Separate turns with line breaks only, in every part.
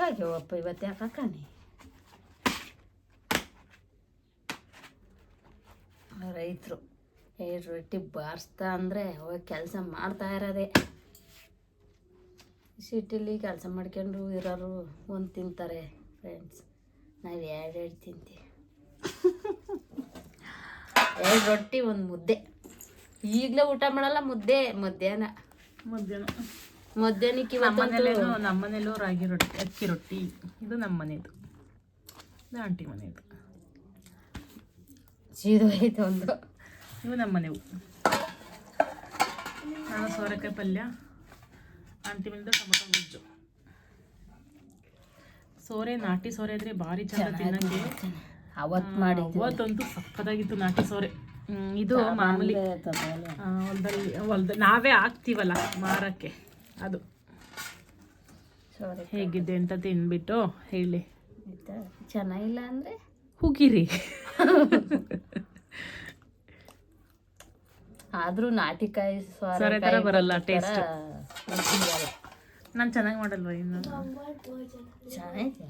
ಕಾಗ್ಯವಪ್ಪ ಇವತ್ತು ಯಾಕೆ ಹಾಕಾನೆ ರೈತರು. ಎರಡು ರೊಟ್ಟಿ ಬಾರಿಸ್ತಾ ಅಂದರೆ ಹೋಗಿ ಕೆಲಸ ಮಾಡ್ತಾ ಇರೋದೆ. ಸಿಟಿಲಿ ಕೆಲಸ ಮಾಡ್ಕೊಂಡು ಇರೋರು ಒಂದು ತಿಂತಾರೆ ಫ್ರೆಂಡ್ಸ್ ನಾವು ಎರಡೆರಡು ಎರಡು ತಿಂತೀವಿ. ಎರಡು ರೊಟ್ಟಿ ಒಂದು ಮುದ್ದೆ. ಈಗಲೇ ಊಟ ಮಾಡಲ್ಲ ಮುದ್ದೆ ಮಧ್ಯಾಹ್ನ.
ಮಧ್ಯಾಹ್ನ.
ಮಧ್ಯಾಹ್ನಕ್ಕೆ
ನಮ್ಮನೇಲೇನು ನಮ್ಮನೇಲೂ ರಾಗಿ ರೊಟ್ಟಿ ಅಕ್ಕಿ ರೊಟ್ಟಿ ಇದು ನಮ್ಮ ಮನೆದು ಇದು ಆಂಟಿ ಮನೆದು
ಐತೆ ಒಂದು.
ಇವು ನಮ್ಮ ಮನೆವು ನಾನು ಸೋರೆಕಾಯಿ ಪಲ್ಯ ಆಂಟಿ ಮನೆದು ಟೊಮೊಟೊ ಗೊಜ್ಜು. ಸೋರೆ ನಾಟಿ ಸೋರೆ ಇದ್ರೆ ಭಾರಿ ಚೆಂದ ತಿನ್ನಕ್ಕೆ.
ಅವತ್ತು ಮಾಡಿ
ಅವತ್ತಂತೂ ಸಕ್ಕದಾಗಿತ್ತು ನಾಟಿ ಸೋರೆ. ಇದು ಮಾಮೂಲಿ ಹೊಲದಲ್ಲಿ ಹೊಲ್ದಲ್ಲಿ ಹೊಲ್ದ ನಾವೇ ಹಾಕ್ತೀವಲ್ಲ ಮಾರಕ್ಕೆ. ಅದು.
ಸಾರಿ
ಹೇಗಿದೆ ಅಂತ ತಿನ್ಬಿಟ್ಟು ಹೇಳಿ.
ಚೆನ್ನಾಗಿಲ್ಲ ಅಂದರೆ?
ಹುಗಿರಿ.
ಆದರೂ ನಾಟಿಕಾಯಿ
ಸೊರೆ ಥರ ಬರಲ್ಲ ಟೇಸ್ಟ್ ನಾನು ಚೆನ್ನಾಗಿ ಮಾಡಲ್ವ ಇನ್ನು?
ಚೆನ್ನಾಗಿದೆ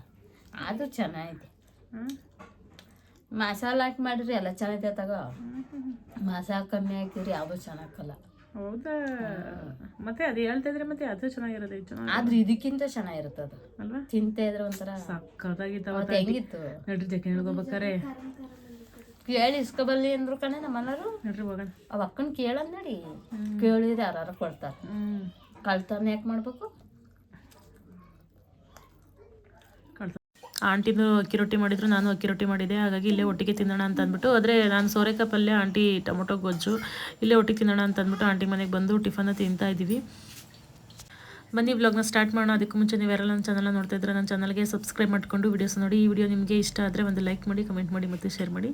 ಆದರೂ
ಚೆನ್ನಾಗಿದೆ?
ಮಸಾಲ ಹಾಕಿ ಮಾಡಿರಿ ಎಲ್ಲ ಚೆನ್ನಾಗಿದೆ ತಗೋ. ಮಸಾಲ ಕಮ್ಮಿ ಹಾಕಿರಿ ಯಾವುದು ಚೆನ್ನಾಗಲ್ಲ
ಹೌದಾ? ಮತ್ತೆ ಅದು ಹೇಳ್ತಾ ಇದ್ರೆ ಮತ್ತೆ ಅದು ಚೆನ್ನಾಗಿರೋದು ಚೆನ್ನಾಗಿ
ಆದ್ರೆ ಇದಕ್ಕಿಂತ ಚೆನ್ನಾಗಿರ್ತದ
ಅಲ್ವಾ?
ತಿಂತ ಇದ್ರೆ ಒಂಥರ
ಸಕ್ಕತ್ತಾಗಿತ್ತು
ಅವತ್ತು ಹೆಂಗಿತ್ತು?
ನಡ್ರಿ ಜಕ್ಕೆ ಹಿಡ್ಕೋಬೇಕಾರೆ
ಕೇಳಿ ಇಸ್ಕೊಬಲ್ಲಿ ಅಂದ್ರು ಕಣೆ ನಮ್ಮ ಮನೆಯವರು
ನಡ್ರಿ ಹೋಗೋಣ.
ಅವ ಅಕ್ಕನ ಕೇಳದ್ ನಡಿ ಕೇಳಿದ್ರೆ ಯಾರು ಕೊಡ್ತಾರೆ. ಕಳ್ತನ ಯಾಕೆ ಮಾಡ್ಬೇಕು?
ಆಂಟಿದು ಅಕ್ಕಿ ರೊಟ್ಟಿ ಮಾಡಿದ್ರು, ನಾನು ಅಕ್ಕಿ ರೊಟ್ಟಿ ಮಾಡಿದೆ. ಹಾಗಾಗಿ ಇಲ್ಲೇ ಒಟ್ಟಿಗೆ ತಿನ್ನೋಣ ಅಂತ ಅಂದ್ಬಿಟ್ಟು, ಆದರೆ ನಾನು ಸೋರೆಕಾಯಿ ಪಲ್ಯ ಆಂಟಿ ಟೊಮೊಟೊ ಗೊಜ್ಜು, ಇಲ್ಲೇ ಒಟ್ಟಿಗೆ ತಿನ್ನೋಣ ಅಂತ ಅಂದ್ಬಿಟ್ಟು ಆಂಟಿ ಮನೆಗೆ ಬಂದು ಟಿಫನ್ನ ತಿಂತಾ ಇದ್ದೀವಿ. ಬನ್ನಿ ವ್ಲಾಗ್ನ ಸ್ಟಾರ್ಟ್ ಮಾಡೋಣ. ಅದಕ್ಕೂ ಮುಂಚೆ ನೀವು ಯಾರೆಲ್ಲ ನನ್ನ ಚಾನಲ್ ನೋಡ್ತಾ ಇದ್ರೆ ನನ್ನ ಚಾನಲ್ಗೆ ಸಬ್ಸ್ಕ್ರೈಬ್ ಮಾಡ್ಕೊಂಡು ವೀಡಿಯೋಸ್ ನೋಡಿ. ಈ ವಿಡಿಯೋ ನಿಮಗೆ ಇಷ್ಟ ಆದರೆ ಒಂದು ಲೈಕ್ ಮಾಡಿ ಕಮೆಂಟ್ ಮಾಡಿ ಮತ್ತು ಶೇರ್ ಮಾಡಿ.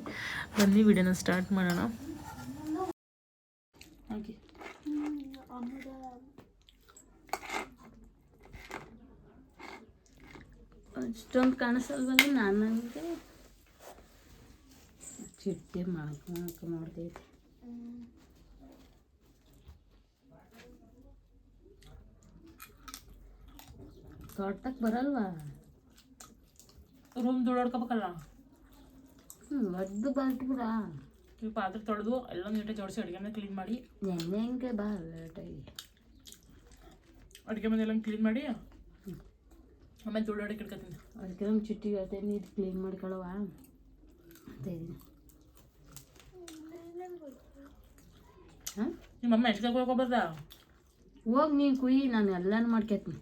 ಬನ್ನಿ ವಿಡಿಯೋನ ಸ್ಟಾರ್ಟ್ ಮಾಡೋಣ. ಹಾಗೆ.
ಅಷ್ಟೊಂದು ಕಾಣಿಸಲ್ವಲ್ಲ ನಾನು ನನಗೆ? ಚಿಟ್ಟೆ ಮಾಡ್ಕೊಳಕ್ಕೆ ನೋಡ್ದೈತೆ ತೋಟಕ್ಕೆ ಬರಲ್ವಾ?
ರೂಮ್ ದುಡ್ಡೋಡ್ಕೋಬೇಕಲ್ಲ
ಹ್ಞೂ ಒದ್ದು ಬಾಲ್ಟಿ ಬಿಡ.
ಈ ಪಾತ್ರೆ ತೊಳೆದು ಎಲ್ಲ ನೀಟಾಗಿ ಜೋಡಿಸಿ ಅಡುಗೆ ಮನೆ ಕ್ಲೀನ್ ಮಾಡಿ.
ನೆನ್ನೆ ಹೆಂಗೆ ಬಾ ಲೇಟಾಗಿ.
ಅಡುಗೆ ಮನೆ ಎಲ್ಲ ಕ್ಲೀನ್ ಮಾಡಿ. ಆಮೇಲೆ ದುಡ್ಡೋಡಕ್ಕೆ ಇಟ್ಕೊತೀನಿ
ಅದಕ್ಕೆ ನಮ್ಮ ಚಿಟ್ಟಿ ಹೇಳ್ತೇನೆ ಇದು ಕ್ಲೀನ್ ಮಾಡ್ಕೊಳ್ಳವ ಅಂತ ಇದೀನಿ ಹಾಂ
ನಿಮ್ಮ ಅಮ್ಮ ಎಷ್ಟು ಹೋಗ್ಬಾರ್ದ
ಹೋಗಿ ನೀನು ಕುಯ್ಯಿ ನಾನು ಎಲ್ಲನೂ ಮಾಡ್ಕೊತೀನಿ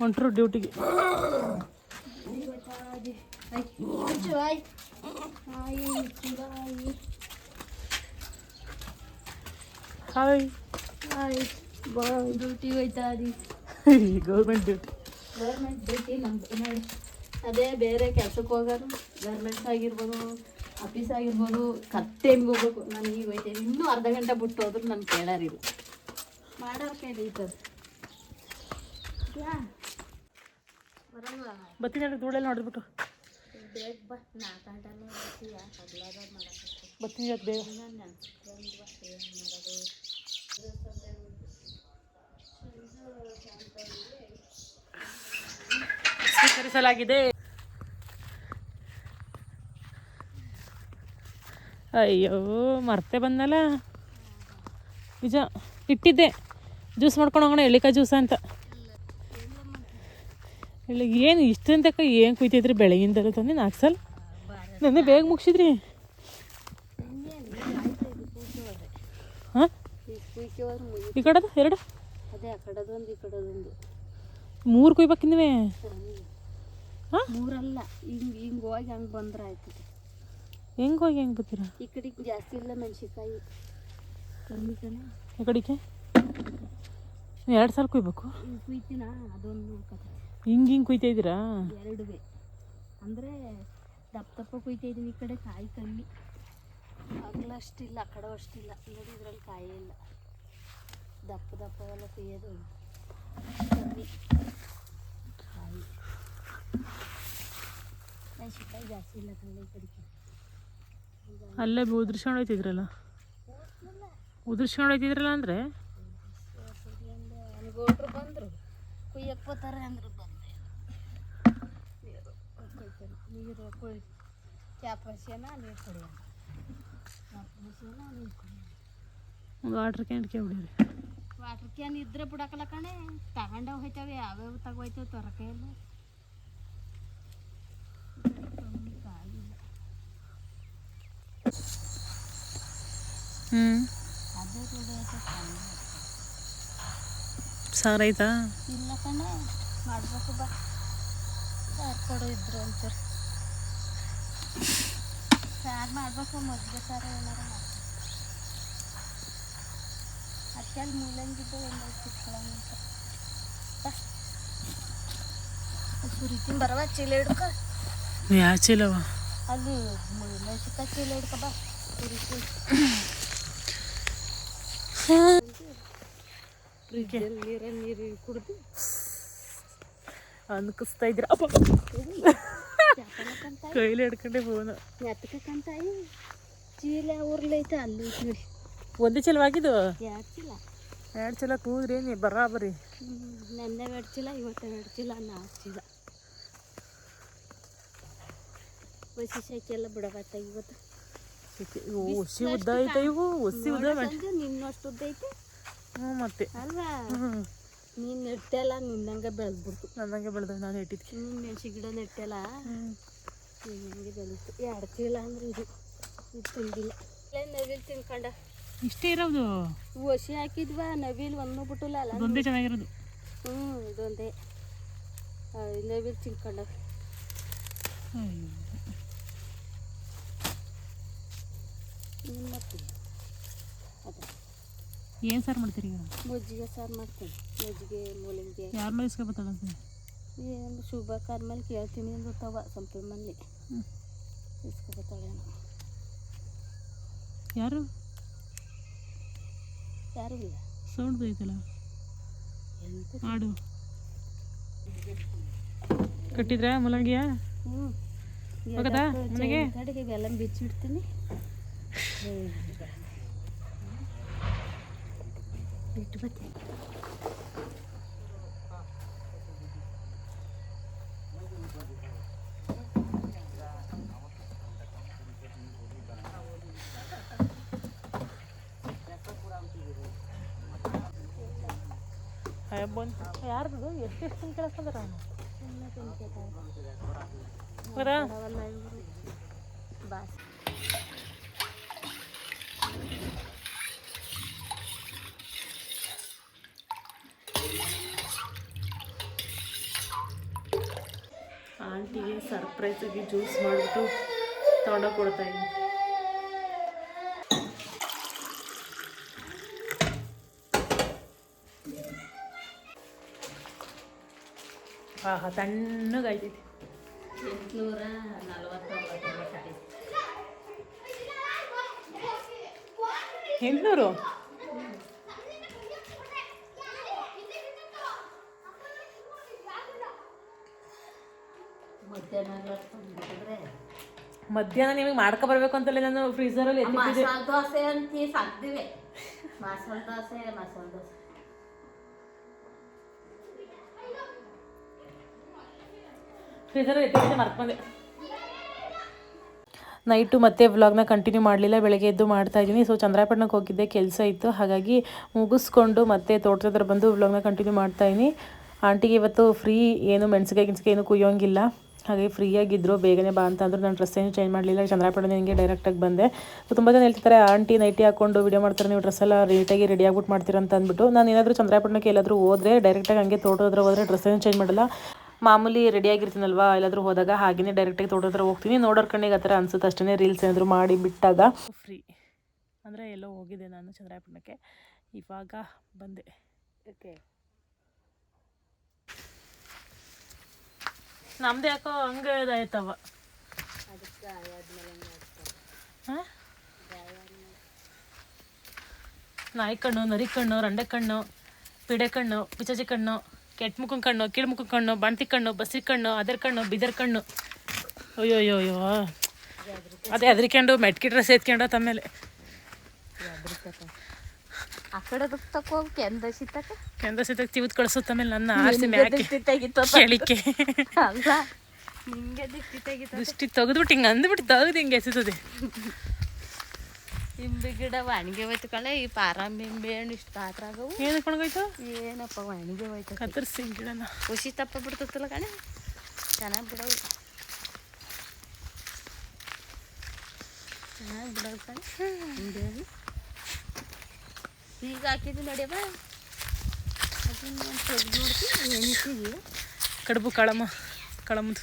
ಹೊಂಟ್ರು ಡ್ಯೂಟಿಗೆ ಹಾಯ್ ಹಾಯ್
ಡ್ಯೂಟಿ ಹೋಯ್ತಾ ಅದಿ
ಗೌರ್ಮೆಂಟ್ ಡ್ಯೂಟಿ
ಗೌರ್ಮೆಂಟ್ ಡ್ಯೂಟಿ ನಮ್ದು. ನೋಡಿ ಅದೇ ಬೇರೆ ಕೆಲಸಕ್ಕೆ ಹೋಗೋರು ಗೌರ್ಮೆಂಟ್ಸ್ ಆಗಿರ್ಬೋದು ಆಫೀಸ್ ಆಗಿರ್ಬೋದು ಕತ್ ಟೈಮ್ಗೆ ಹೋಗ್ಬೇಕು? ನಾನು ಈಗ ಹೋಯ್ತೇನೆ ಇನ್ನೂ ಅರ್ಧ ಗಂಟೆ ಬಿಟ್ಟು ಹೋದ್ರು ನಾನು ಕೇಳಾರಿಲ್ಲ. ಮಾಡೋರು ಕೈಲಿ ಐತದ. ಬರಲ್ಲ
ಬತ್ತೀನಿ ಧೂಳೆಲ್ಲ ನೋಡಿದ್ಬಿಟ್ಟು.
ಬೇಗ ಬಾ. ನಾಲ್ಕು ಮಾಡಕ್ಕೆ.
ಬತ್ತೀನಿ ಬೇಗ. ಸ್ವೀಕರಿಸಲಾಗಿದೆ ಅಯ್ಯೋ ಮರ್ತೆ ಬಂದಲ್ಲ. ನಿಜ ಇಟ್ಟಿದ್ದೆ. ಜ್ಯೂಸ್ ಮಾಡ್ಕೊಂಡು ಹೋಗೋಣ ಎಳ್ಳಿಕಾಯಿ ಜ್ಯೂಸ್ ಅಂತ. ಎಳ್ಳಿ ಏನು ಇಷ್ಟಂತ ಏನು ಕುಯ್ತಿದ್ರಿ ಬೆಳಗಿಂದಲೂ ತಂದು ನಾಲ್ಕು ಸಲ ನನ್ನ ಬೇಗ ಮುಗಿಸಿದ್ರಿ. ಹಾಂ? ಈ ಕಡೆದು ಎರಡು? ಮೂರು ಕುಯ್ಬೇಕಿನ್ವೇ ಹಾಂ
ಮೂರಲ್ಲ ಹಿಂಗೆ ಹಿಂಗೆ ಹೋಗಿ ಹಂಗೆ ಬಂದ್ರೆ ಆಯ್ತದೆ
ಹೆಂಗೆ ಹೋಗಿ ಹೆಂಗೆ ಬರ್ತೀರಾ
ಈ ಕಡೆಗೆ ಜಾಸ್ತಿ ಇಲ್ಲ ಮೆಣಸಿನ್ಕಾಯಿ. ಕಮ್ಮಿ ಕಣ
ಈ ಕಡೆಗೆ? ಎರಡು ಸಲ ಕುಯ್ಬೇಕು?
ಕುಯ್ತೀನ? ಅದೊಂದು
ಹಿಂಗೆ ಹಿಂಗೆ ಕುಯ್ತಾ ಇದ್ದೀರಾ?
ಎರಡುವೆ ಅಂದರೆ ದಪ್ಪ ದಪ್ಪ ಕುಯ್ತಾ ಇದ್ದೀನಿ ಈ ಕಡೆ ಕಾಯಿ ಕಮ್ಮಿ. ಅಗಲ ಅಷ್ಟಿಲ್ಲ ಆ ಕಡೆ ಅಷ್ಟಿಲ್ಲ. ನೋಡಿ ಇದ್ರಲ್ಲಿ ಕಾಯಿ ಇಲ್ಲ. ದಪ್ಪ ದಪ್ಪವೆಲ್ಲ ಕುಯ್ಯೋದು ಕಮ್ಮಿ ಕಾಯಿ ಮೆಣಸಿನ್ಕಾಯಿ ಜಾಸ್ತಿ ಇಲ್ಲ ಕಳ್ಳ ಈ ಕಡೆಗೆ
ಅಲ್ಲೇ ಉದ್ರಿಸ್ಕೊಂಡು ಹೋಯ್ತಿದ್ರಲ್ಲ? ಉದುರ್ಸ್ಕೊಂಡು ಹೋಯ್ತಿದ್ರಲ್ಲ ಅಂದರೆ?
ಅಂದ್ರೆ ಬಂದರು ಕುಯ್ಯಕ್ಕೆ ಹೋತಾರೆ ಅಂದ್ರೆ ಬಂದೆ ನೀರು ಕೊಯ್ ನೀರು ಕುಡಿಯೋಣ ಕ್ಯಾಪ್ ಹಸಿಯನ ನೀರು ಕುಡಿಯೋಣ
ಒಂದು ವಾಟ್ರ್ ಕ್ಯಾನ್ ಹೊಡೀರಿ
ವಾಟರ್ ಕ್ಯಾನ್ ಇದ್ರೆ ಬಿಡಕಲ್ಲ ಕಣೆ. ತಗೊಂಡ ಹೋಯ್ತಾವೆ ಯಾವ್ಯಾವ ತಗೋಯ್ತೇವೆ ತರಕಾಯಲ್ಲ
ಹ್ಞೂ
ಅದೇ ರೆಡಿ ಆಯ್ತು
ಸಾರು ಆಯ್ತಾ?
ಇಲ್ಲ ಕಣೆ ಮಾಡ್ಬೇಕು ಬಾ. ಸಾರು ಕೊಡು ಇದ್ರು ಒಂಚೂರು. ಸಾರು ಮಾಡ್ಬೇಕು ಮಜ್ಜಿಗೆ ಸಾರು ಏನಾರ ಮಾಡ್ಬೇಕು. ಅದಕ್ಕೆ ಅಲ್ಲಿ ಮೂಲಂಗಿದ್ದು ಒಂದು ಕಿತ್ಕೊಳ್ಳೋಣ ಅಂತ. ಬಾ. ಸುರಿತೀನಿ ಬರವ ಚೀಲ ಹಿಡ್ಕೊ.
ಯಾವ ಚೀಲವ?
ಅಲ್ಲಿ ಮೆಣಸಿನ್ಕಾಯಿ ಚೀಲ ಹಿಡ್ಕೊ ಬಾ. ಸುರಿತೀನಿ ಫ್ರಿಜ್ಜಲ್ಲಿ ನೀರ ನೀರು ಕುಡ್ದು
ಅನ್ಕಿಸ್ತಾ ಇದ್ರ ಕೈಲಿ ಹಿಡ್ಕೊಂಡೆ ಫೋನು.
ಎತ್ತಕಂತಾಯಿ ಚೀಲ ಊರ್ಲೈತೆ ಅಲ್ಲಿ ನೋಡಿ.
ಒಂದೇ ಚಲವಾಗಿದ್ದು
ಎರಡು ಚೀಲ.
ಎರಡು ಚಲ ಕೂದ್ರಿ ನೀ ಬರಾಬರಿ
ನೆನ್ನೆ ಎರಡು ಚೀಲ ಇವತ್ತು ಎರಡು ಚೀಲ ನಾಲ್ಕು ಚೀಲ. ಬಸಿ ಸೈಕೆಲ್ಲ ಬಿಡಬತ್ತ ಇವತ್ತು.
ಒಸಿ ಉದ್ದ ಐತೆ ಇವು ಒಸಿ ಉದ್ದ
ನಿನ್ನಷ್ಟು ಉದ್ದ ಐತೆ.
ಹ್ಞೂ ಮತ್ತೆ.
ಅಲ್ವಾ? ನೀನು ನೆಟ್ಟೆಲ್ಲ ನಿನ್ನಂಗೆ ಬೆಳೆದ್ಬಿಡ್ತು.
ನನ್ನಂಗೆ ಬೆಳೆದ ನಾನು ಇಟ್ಟಿದ್ಕೆ
ನೀನು ಮೆಣಸಿ ಗಿಡ ನೆಟ್ಟೆಲ್ಲ ನಿನ್ನಂಗೆ ಬೆಳೀತು ಎರಡು ಚೀಲ ಅಂದ್ರೆ ಇದು. ಇದು ತಿಂದಿಲ್ಲ. ನವಿಲು ತಿನ್ಕೊಂಡ.
ಇಷ್ಟೇ ಇರೋದು?
ಒಸಿ ಹಾಕಿದ್ವಾ? ನವಿಲು ಒಂದು ಬಿಟ್ಟಲ್ಲ ಅಲ್ಲ
ಒಂದೇ ಚೆನ್ನಾಗಿರೋದು.
ಹ್ಞೂ ಇದೊಂದೇ. ನವಿಲು ತಿನ್ಕೊಂಡ. ಏನು ಅದ
ಏನು ಸಾರು ಮಾಡ್ತೀರಿ ಈಗ?
ಮಜ್ಜಿಗೆ ಸಾರು ಮಾಡ್ತೀನಿ. ಮಜ್ಜಿಗೆ ಮೂಲಂಗಿ.
ಯಾರ ಮೇಲೆ ಇಸ್ಕೊಬತ್ತದಂತೆ
ಏನು ಶುಭ ಮೇಲೆ ಕೇಳ್ತೀನಿ ಅಂದಿರ್ತಾವ ಸಂಪೆ ಮಲ್ಲಿ ಇಸ್ಕೊಬತ್ತಾಳೇನೋ
ಯಾರು?
ಯಾರು ಇಲ್ಲ.
ಸೌಂಡ್ ಐತಲ್ಲ
ಎಂತ?
ಕಟ್ಟಿದ್ರ ಮೂಲಂಗಿಯ?
ಹ್ಞೂ
ಹೋಗದಾ ಮನೆಗೆ?
ಕಡೆಗೆ ಬೆಲ್ಲ ಬಿಚ್ಚಿಡ್ತೀನಿ. ಬಿಟ್ಟು ಬರ್ತೀನಿ
ಬಂದು ಯಾರ್ದು ಎಷ್ಟು ಎಷ್ಟು ಕೆಲಸ ಅಂದಾರ
ಸುಮ್ಮನೆ ತಿನ್ಕೋತಾರೆ
ಹೌದಾ
ಅವಲ್ಲ ಇವರು ಬಾಸ್
ಆಂಟಿಗೆ ಸರ್ಪ್ರೈಸಾಗಿ ಜ್ಯೂಸ್ ಮಾಡಿಬಿಟ್ಟು ತೊಗೊಂಡೋಗಿ ಕೊಡ್ತಾ ಇದ್ದೀನಿ ಆಹಾ ತಣ್ಣಗಾಯ್ತೈತಿ
ಎಂಟುನೂರ ನಲವತ್ತೊಂಬತ್ತು ರೂಪಾಯಿ
ಎಂಟುನೂರು
ಮಧ್ಯಾಹ್ನ
ನಿಮಗೆ ಮಾಡ್ಕೊ ಬರ್ಬೇಕು ಅಂತಲೇ ನಾನು ಫ್ರೀಜರ್ ಅಲ್ಲಿ
ಮಸಾಲೆ ದೋಸೆ ಅಂತ ಸಾಕ್ತಿವೆ. ಮಸಾಲೆ ದೋಸೆ ಮಸಾಲೆ ದೋಸೆ.
ಫ್ರೀಸರಲ್ಲಿ ಎತ್ತಿಟ್ಟಿದ್ದೆ ಮರ್ಕೊಂಡೆ ನೈಟು ಮತ್ತೆ ವ್ಲಾಗ್ನ ಕಂಟಿನ್ಯೂ ಮಾಡಲಿಲ್ಲ ಬೆಳಗ್ಗೆ ಎದ್ದು ಮಾಡ್ತಾ ಇದ್ದೀನಿ. ಸೊ ಚಂದ್ರಾಪಟ್ಟಣಕ್ಕೆ ಹೋಗಿದ್ದೆ ಕೆಲಸ ಇತ್ತು. ಹಾಗಾಗಿ ಮುಗಿಸ್ಕೊಂಡು ಮತ್ತೆ ತೋಟದ ಹತ್ರ ಬಂದು ವ್ಲಾಗ್ನ ಕಂಟಿನ್ಯೂ ಮಾಡ್ತಾ ಇದ್ದೀನಿ. ಆಂಟಿಗೆ ಇವತ್ತು ಫ್ರೀ ಏನು ಮೆಣಸಿಗೆ ಗಿಣಸಿಗೆ ಏನು ಕುಯ್ಯೋಂಗಿಲ್ಲ. ಹಾಗೆ ಫ್ರೀಯಾಗಿದ್ದರು ಬೇಗನೆ ಬಾ ಅಂತಂದ್ರು ಅಂದರು ನಾನು ಡ್ರೆಸ್ ಏನು ಚೇಂಜ್ ಮಾಡಲಿಲ್ಲ. ಚಂದ್ರಾಪಟ್ಟಣ ಹಿಂಗೆ ಡೈರೆಕ್ಟಾಗಿ ಬಂದೆ. ಸೊ ತುಂಬ ಜನ ಹೇಳ್ತಿದ್ದಾರೆ ಆಂಟಿ ನೈಟಿ ಹಾಕೊಂಡು ವಿಡಿಯೋ ಮಾಡ್ತಾರೆ ನೀವು ಡ್ರೆಸ್ ಎಲ್ಲ ನೀಟಾಗಿ ರೆಡಿ ಆಗ್ಬಿಟ್ಟು ಮಾಡ್ತೀರ ಅಂತ ಅಂದ್ಬಿಟ್ಟು. ನಾನು ಏನಾದರೂ ಚಂದ್ರಪಟ್ಟಣಕ್ಕೆ ಎಲ್ಲಾದರೂ ಹೋದರೆ ಡೈರೆಕ್ಟಾಗಿ ಹಂಗೆ ತೋಟದ್ರ ಹತ್ರ ಹೋದರೆ ಡ್ರೆಸ್ ಏನು ಚೇಂಜ್ ಮಾಡಲ್ಲ. ಮಾಮೂಲಿ ರೆಡಿ ಆಗಿರ್ತೀನಲ್ವಾ ಎಲ್ಲಾದರೂ ಹೋದಾಗ ಹಾಗೆಯೇ ಡೈರೆಕ್ಟಾಗಿ ತೋಟದ ಹತ್ರ ಹೋಗ್ತೀನಿ. ನೋಡೋರ್ ಕಣ್ಣಿಗೆ ಆ ಥರ ಅನ್ಸುತ್ತೆ ಅಷ್ಟೇ ರೀಲ್ಸ್ ಏನಾದರೂ ಮಾಡಿ ಬಿಟ್ಟಾಗ. ಫ್ರೀ ಅಂದರೆ ಎಲ್ಲೋ ಹೋಗಿದ್ದೆ ನಾನು ಚಂದ್ರಾಯಪಟ್ಟಣಕ್ಕೆ ಇವಾಗ ಬಂದೆ.
ಓಕೆ
ನಮ್ದು ಯಾಕೋ ಹಂಗೆ ಇದಾಯ್ತವ. ನಾಯಿ ಕಣ್ಣು ನರಿ ಕಣ್ಣು ರಂಡೆ ಕಣ್ಣು ಪಿಡೆ ಕಣ್ಣು ಪಿಚಾಚಿ ಕಣ್ಣು ಕೆಟ್ಟ ಮುಖ ಕಣ್ಣು ಕೀಳು ಮುಖ ಕಣ್ಣು ಬಂತಿ ಕಣ್ಣು ಬಸಿ ಕಣ್ಣು ಅದರ ಕಣ್ಣು ಬಿದರ್ ಕಣ್ಣು. ಅಯ್ಯೋ ಅಯ್ಯೋ ಅಯ್ಯೋ ಅದೇ ಹೆದರ್ಕೊಂಡು ಮೆಟ್ಕಿ ಡ್ರೆಸ್ ಎತ್ಕೊಂಡು ತಮ್ಮೇಲೆ.
ಆ ಕಡೆ ತಕ್ಕ ಹೋಗಿ ಕೆಂದ ಸಿತ್ತಕ
ಕೆಂದ ಸೀತಾಗ ತಿವಿದ್ ಕಳ್ಸುತ್ತ ಮೇಲೆ ನನ್ನ ಆರ್ಸಿ ಮ್ಯಾಕೆ ಕೇಳಿಕೆ
ಅಲ್ಲ ನಿಂಗೆ ದಿಟ್ಟಿ ತೆಗಿತ
ದೃಷ್ಟಿ ತೆಗೆದ್ಬಿಟ್ಟು ಹಿಂಗೆ ಅಂದ್ಬಿಟ್ಟು ತೆಗೆದು ಹಿಂಗೆ ಎಸಿತದೆ.
ಇಂಬಿ ಗಿಡ ಒಣಗಿ ಹೋಯ್ತು ಕಳೆ ಈ ಪಾರಂಬಿ ಇಂಬೆ ಹಣ್ಣು ಇಷ್ಟು ಪಾತ್ರ ಆಗವು
ಏನು ಕೊಂಡೋಯ್ತು
ಏನಪ್ಪ ಒಣಗಿ ಹೋಯ್ತು
ಕತ್ತರಿಸಿ ಗಿಡನ.
ಖುಷಿ ತಪ್ಪ ಬಿಡ್ತತ್ತಲ್ಲ ಕಣೆ? ಚೆನ್ನಾಗಿ ಬಿಡವು. ಚೆನ್ನಾಗಿ ಬಿಡವು ಕಣೆ? ಹಿಂಗೆ ಈಗ ಹಾಕಿದ್ದು ನೋಡ್ಯಪ್ಪ ಅದನ್ನ
ಕಡುಬು ಕಳಮ ಕಳಮದು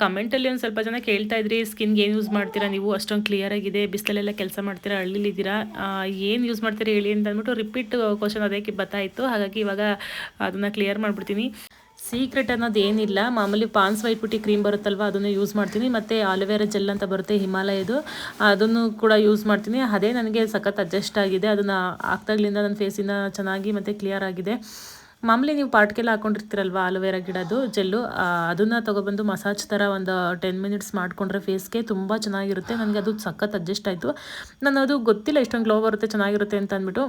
ಕಮೆಂಟಲ್ಲಿ ಒಂದು ಸ್ವಲ್ಪ ಜನ ಕೇಳ್ತಾ ಇದ್ರಿ ಸ್ಕಿನ್ಗೆ ಏನು ಯೂಸ್ ಮಾಡ್ತೀರಾ ನೀವು? ಅಷ್ಟೊಂದು ಕ್ಲಿಯರ್ ಆಗಿದೆ, ಬಿಸಿಲಲ್ಲೆಲ್ಲ ಕೆಲಸ ಮಾಡ್ತೀರಾ, ಹಳ್ಳಿಲಿದ್ದೀರಾ? ಏನು ಯೂಸ್ ಮಾಡ್ತೀರಾ ಹೇಳಿ ಅಂತ ಅಂದ್ಬಿಟ್ಟು ರಿಪೀಟ್ ಕ್ವಶನ್ ಅದಕ್ಕೆ ಬತ್ತಾಯಿತ್ತು ಹಾಗಾಗಿ ಇವಾಗ ಅದನ್ನು ಕ್ಲಿಯರ್ ಮಾಡಿಬಿಡ್ತೀನಿ. ಸೀಕ್ರೆಟ್ ಅನ್ನೋದು ಏನಿಲ್ಲ. ಮಾಮೂಲಿ ಪಾನ್ಸ್, ವೈಟ್ ಪುಟ್ಟಿ ಕ್ರೀಮ್ ಬರುತ್ತಲ್ವ, ಅದನ್ನು ಯೂಸ್ ಮಾಡ್ತೀನಿ. ಮತ್ತು ಆಲೋವೆರಾ ಜೆಲ್ ಅಂತ ಬರುತ್ತೆ, ಹಿಮಾಲಯದು. ಅದನ್ನು ಕೂಡ ಯೂಸ್ ಮಾಡ್ತೀನಿ. ಅದೇ ನನಗೆ ಸಖತ್ ಅಡ್ಜಸ್ಟ್ ಆಗಿದೆ. ಅದನ್ನು ಹಾಕ್ದಾಗ್ಲಿಂದ ನನ್ನ ಫೇಸಿನ ಚೆನ್ನಾಗಿ ಮತ್ತು ಕ್ಲಿಯರ್ ಆಗಿದೆ. ಮಾಮೂಲಿ ನೀವು ಪಾಟ್ಗೆಲ್ಲ ಹಾಕೊಂಡಿರ್ತೀರಲ್ವ, ಆಲೋವೆರಾ ಗಿಡದು ಜೆಲ್ಲು? ಅದನ್ನು ತೊಗೊಬಂದು ಮಸಾಜ್ ಥರ ಒಂದು ಟೆನ್ ಮಿನಿಟ್ಸ್ ಮಾಡಿಕೊಂಡ್ರೆ ಫೇಸ್ಗೆ ತುಂಬ ಚೆನ್ನಾಗಿರುತ್ತೆ. ನನಗೆ ಅದು ಸಖತ್ ಅಡ್ಜಸ್ಟ್ ಆಯಿತು. ನಾನು ಅದು ಗೊತ್ತಿಲ್ಲ, ಎಷ್ಟೊಂದು ಗ್ಲೋ ಬರುತ್ತೆ, ಚೆನ್ನಾಗಿರುತ್ತೆ ಅಂತ ಅಂದ್ಬಿಟ್ಟು.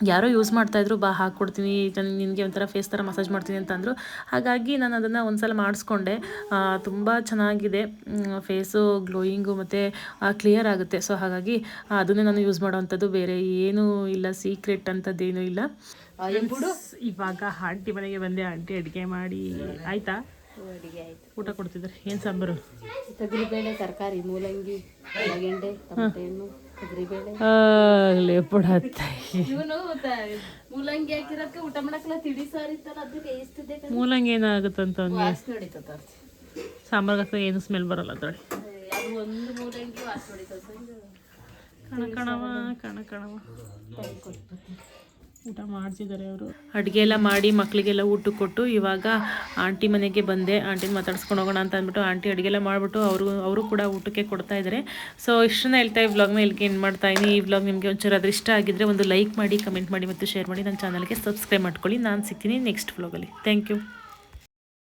ಯಾರೋ ಯೂಸ್ ಮಾಡ್ತಾಯಿದ್ರು ಬಾ ಹಾಕ್ಕೊಡ್ತೀನಿ ನಾನು ನಿನಗೆ ಒಂಥರ ಫೇಸ್ ಥರ ಮಸಾಜ್ ಮಾಡ್ತೀನಿ ಅಂತಂದರು ಹಾಗಾಗಿ ನಾನು ಅದನ್ನು ಒಂದು ಸಲ ಮಾಡಿಸ್ಕೊಂಡೆ ತುಂಬ ಚೆನ್ನಾಗಿದೆ. ಫೇಸು ಗ್ಲೋಯಿಂಗು ಮತ್ತು ಕ್ಲಿಯರ್ ಆಗುತ್ತೆ. ಸೊ ಹಾಗಾಗಿ ಅದನ್ನೇ ನಾನು ಯೂಸ್ ಮಾಡೋವಂಥದ್ದು. ಬೇರೆ ಏನೂ ಇಲ್ಲ ಸೀಕ್ರೆಟ್ ಅಂಥದ್ದೇನೂ ಇಲ್ಲ. ಇವಾಗ ಆಂಟಿ ಮನೆಗೆ ಬಂದೆ. ಆಂಟಿ ಅಡುಗೆ ಮಾಡಿ. ಆಯಿತಾ?
ಅಡುಗೆ ಆಯ್ತು.
ಊಟ ಕೊಡ್ತಿದ್ದಾರೆ. ಏನು ಸಾಂಬಾರು?
ತೊಗರಿಬೇಳೆ ತರಕಾರಿ ಮೂಲಂಗಿ
ಆಗಲೇ ಬಿಡತ್ತ
ಇವನು ಮೂಲಂಗಿ ಹಾಕಿರಕ್ಕೆ ಊಟ ಮಾಡಕ್ಕಲ್ಲ ತಿಳಿ ಸಾರು ಇತ್ತಲ್ಲ ಅದು ಬೇಯಿಸ್ತಿದ್ದೆ
ಮೂಲಂಗಿ ಏನಾಗುತ್ತಂತ ಅವ್ನಿಗೆ? ಸಾಂಬಾರ್ಗೆ ಹಾಕಿದ್ರೆ ಏನು ಸ್ಮೆಲ್ ಬರಲ್ಲ ತೊಳಿ.
ಅದು ಒಂದು ಮೂಲಂಗಿ ಹೊಡಿತದ
ಕಣ ಕಣವ ಕಣ ಕಣವ ಊಟ ಮಾಡ್ತಿದ್ದಾರೆ ಅವರು. ಅಡುಗೆ ಎಲ್ಲ ಮಾಡಿ ಮಕ್ಕಳಿಗೆಲ್ಲ ಊಟ ಕೊಟ್ಟು ಇವಾಗ ಆಂಟಿ ಮನೆಗೆ ಬಂದೆ. ಆಂಟಿನ ಮಾತಾಡ್ಸ್ಕೊಂಡು ಹೋಗೋಣ ಅಂತ ಅಂದ್ಬಿಟ್ಟು ಆಂಟಿ ಅಡುಗೆ ಎಲ್ಲ ಮಾಡಿಬಿಟ್ಟು ಅವರು ಅವರು ಕೂಡ ಊಟಕ್ಕೆ ಕೊಡ್ತಾ ಇದ್ದಾರೆ. ಸೊ ಇಷ್ಟನ್ನ ಹೇಳ್ತಾ ಈ ವ್ಲಾಗ್ನ ಇಲ್ಲಿಗೆ ಏನು ಮಾಡ್ತಾ ಇದ್ದೀನಿ ಈ ವ್ಲಾಗ್ ನಿಮಗೆ ಒಂಚೂರು ಅದ್ರ ಇಷ್ಟ ಆಗಿದ್ದರೆ ಒಂದು ಲೈಕ್ ಮಾಡಿ ಕಮೆಂಟ್ ಮಾಡಿ ಮತ್ತು ಶೇರ್ ಮಾಡಿ ನನ್ನ ಚಾನಲ್ಗೆ ಸಬ್ಸ್ಕ್ರೈಬ್ ಮಾಡ್ಕೊಳ್ಳಿ. ನಾನು ಸಿಗ್ತೀನಿ ನೆಕ್ಸ್ಟ್ ವ್ಲಾಗಲ್ಲಿ ಥ್ಯಾಂಕ್ ಯು